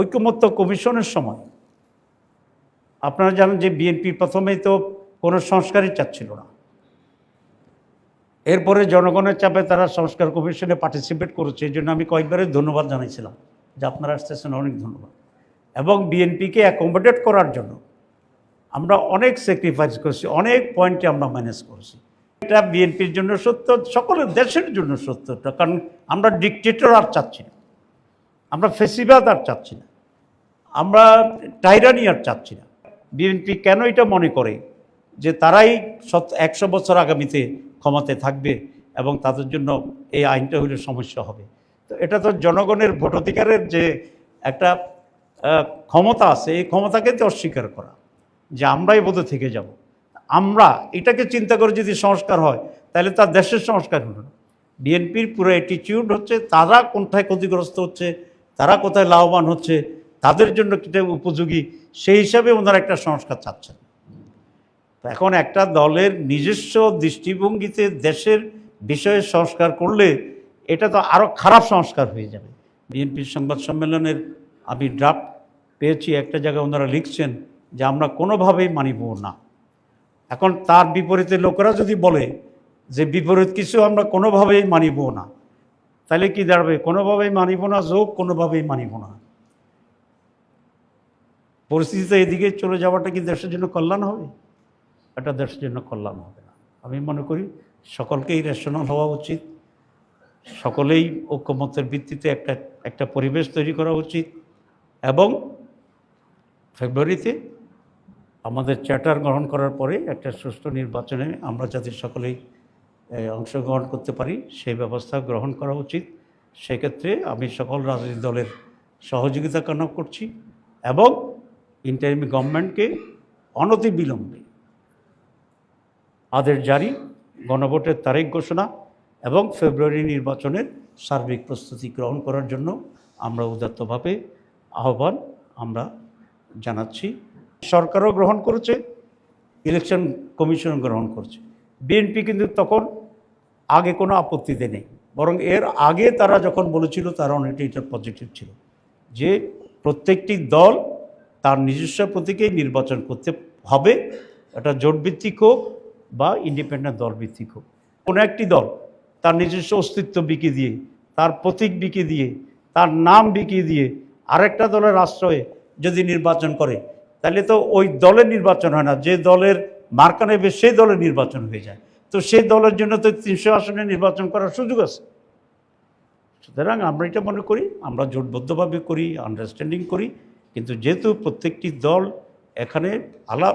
ঐক্যমত্য কমিশনের সময়। আপনারা জানেন যে বিএনপি প্রথমেই তো কোনো সংস্কারই চাচ্ছিল না। এরপরে জনগণের চাপে তারা সংস্কার কমিশনে পার্টিসিপেট করেছে, এই জন্য আমি কয়েকবারে ধন্যবাদ জানাইছিলাম যে আপনারা আসতেছেন, অনেক ধন্যবাদ। এবং বিএনপিকে অ্যাকোমোডেট করার জন্য আমরা অনেক স্যাক্রিফাইস করেছি, অনেক পয়েন্টে আমরা ম্যানেজ করেছি। এটা বিএনপির জন্য সত্য, সকলের দেশের জন্য সত্য এটা। কারণ আমরা ডিকটেটর আর চাচ্ছি না। আমরা ফেসিবাদ আর চাচ্ছি না। আমরা টাইরানি আর চাচ্ছি না। বিএনপি কেন এটা মনে করে যে তারাই একশো বছর আগামীতে ক্ষমতায় থাকবে এবং তাদের জন্য এই আইনটা হলে সমস্যা হবে। তো এটা তো জনগণের ভোটাধিকারের যে একটা ক্ষমতা আছে, এই ক্ষমতাকে তো অস্বীকার করা। যে আমরাই বোধ থেকে যাব। আমরা এটাকে চিন্তা করে যদি সংস্কার হয়, তাহলে তার দেশের সংস্কার হলো না। বিএনপির পুরো অ্যাটিটিউড হচ্ছে, তারা কোনটায় ক্ষতিগ্রস্ত হচ্ছে, তারা কোথায় লাভবান হচ্ছে তাদের জন্য কিটা উপযোগী, সেই হিসাবে ওনারা একটা সংস্কার চাচ্ছেন। এখন একটা দলের নিজস্ব দৃষ্টিভঙ্গিতে দেশের বিষয়ে সংস্কার করলে এটা তো আরও খারাপ সংস্কার হয়ে যাবে। বিএনপির সংবাদ সম্মেলনের আমি ড্রাফট পেয়েছি, একটা জায়গায় ওনারা লিখছেন যে আমরা কোনোভাবেই মানিব না। এখন তার বিপরীতে লোকেরা যদি বলে যে বিপরীত কিছু আমরা কোনোভাবেই মানিব না, তাহলে কি দাঁড়াবে? কোনোভাবেই মানিব না, যোগ কোনোভাবেই মানিব না। পরিস্থিতিতে এদিকে চলে যাওয়াটা কি দেশের জন্য কল্যাণ হবে? এটা দেশের জন্য কল্যাণ হবে না। আমি মনে করি সকলকেই রেশনাল হওয়া উচিত। সকলেই ঐক্যমতের ভিত্তিতে একটা একটা পরিবেশ তৈরি করা উচিত। এবং ফেব্রুয়ারিতে আমাদের চ্যাটার গ্রহণ করার পরে একটা সুষ্ঠু নির্বাচনে আমরা যাতে সকলেই অংশগ্রহণ করতে পারি, সেই ব্যবস্থা গ্রহণ করা উচিত। সেক্ষেত্রে আমি সকল রাজনৈতিক দলের সহযোগিতা কামনা করছি। এবং ইন্টারিম গভর্নমেন্টকে অনতি বিলম্বে। আদেশ জারি, গণভোটের তারিখ ঘোষণা এবং ফেব্রুয়ারি নির্বাচনের সার্বিক প্রস্তুতি গ্রহণ করার জন্য আমরা উদাত্তভাবে আহ্বান আমরা জানাচ্ছি। সরকারও গ্রহণ করেছে ইলেকশন কমিশন গ্রহণ করছে। বিএনপি কিন্তু তখন আগে কোনো আপত্তিতে নেই, বরং এর আগে তারা যখন বলেছিল তারা অনেকটা এটা পজিটিভ ছিল যে প্রত্যেকটি দল তার নিজস্ব প্রতীকেই নির্বাচন করতে হবে। এটা জোটভিত্তিক হোক বা ইন্ডিপেন্ডেন্ট দল ভিত্তিক হোক। কোনো একটি দল তার নিজস্ব অস্তিত্ব বিকি দিয়ে, তার প্রতীক বিকি দিয়ে, তার নাম বিকি দিয়ে আরেকটা দলের আশ্রয়ে যদি নির্বাচন করে, তাহলে তো ওই দলের নির্বাচন হয় না। যে দলের মার্কা নেবে, সেই দলের নির্বাচন হয়ে যায়। তো সেই দলের জন্য তো তিনশো আসনে নির্বাচন করার সুযোগ আছে। সুতরাং আমরা এটা মনে করি, আমরা জোটবদ্ধভাবে করি আন্ডারস্ট্যান্ডিং করি। কিন্তু যেহেতু প্রত্যেকটি দল এখানে আলা,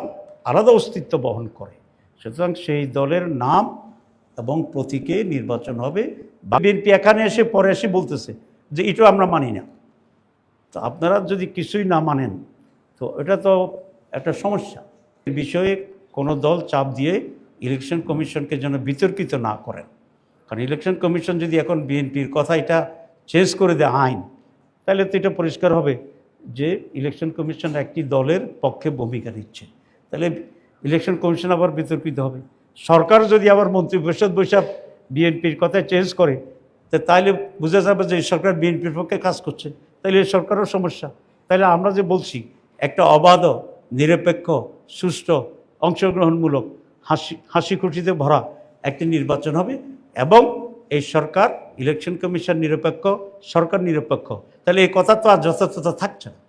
আলাদা অস্তিত্ব বহন করে, সুতরাং সেই দলের নাম এবং প্রতীকে নির্বাচন হবে। বিএনপি এখানে এসে, পরে এসে বলতেছে যে এটা আমরা মানি না। তো আপনারা যদি কিছুই না মানেন, তো এটা তো একটা সমস্যা। বিষয়ে কোনো দল চাপ দিয়ে ইলেকশন কমিশনকে যেন বিতর্কিত না করেন। কারণ ইলেকশন কমিশন যদি এখন বিএনপির কথা এটা চেঞ্জ করে দেয় আইন, তাহলে তো এটা পরিষ্কার হবে। যে ইলেকশন কমিশন একটি দলের পক্ষে ভূমিকা নিচ্ছে। তাহলে ইলেকশন কমিশন আবার বিতর্কিত হবে। সরকার যদি আবার মন্ত্রী পরিষদ বৈশাখ বিএনপির কথা চেঞ্জ করে তাহলে বোঝা যাবে যে সরকার বিএনপির পক্ষে কাজ করছে। তাহলে সরকারও সমস্যা। তাহলে আমরা যে বলছি, একটা অবাধ, নিরপেক্ষ, সুষ্ঠু, অংশগ্রহণমূলক, হাসি হাসি খুশিতে ভরা একটি নির্বাচন হবে এবং এই সরকার ইলেকশন কমিশন নিরপেক্ষ, সরকার নিরপেক্ষ। তাহলে এই কথা তো আর যথাযথ থাকছে না।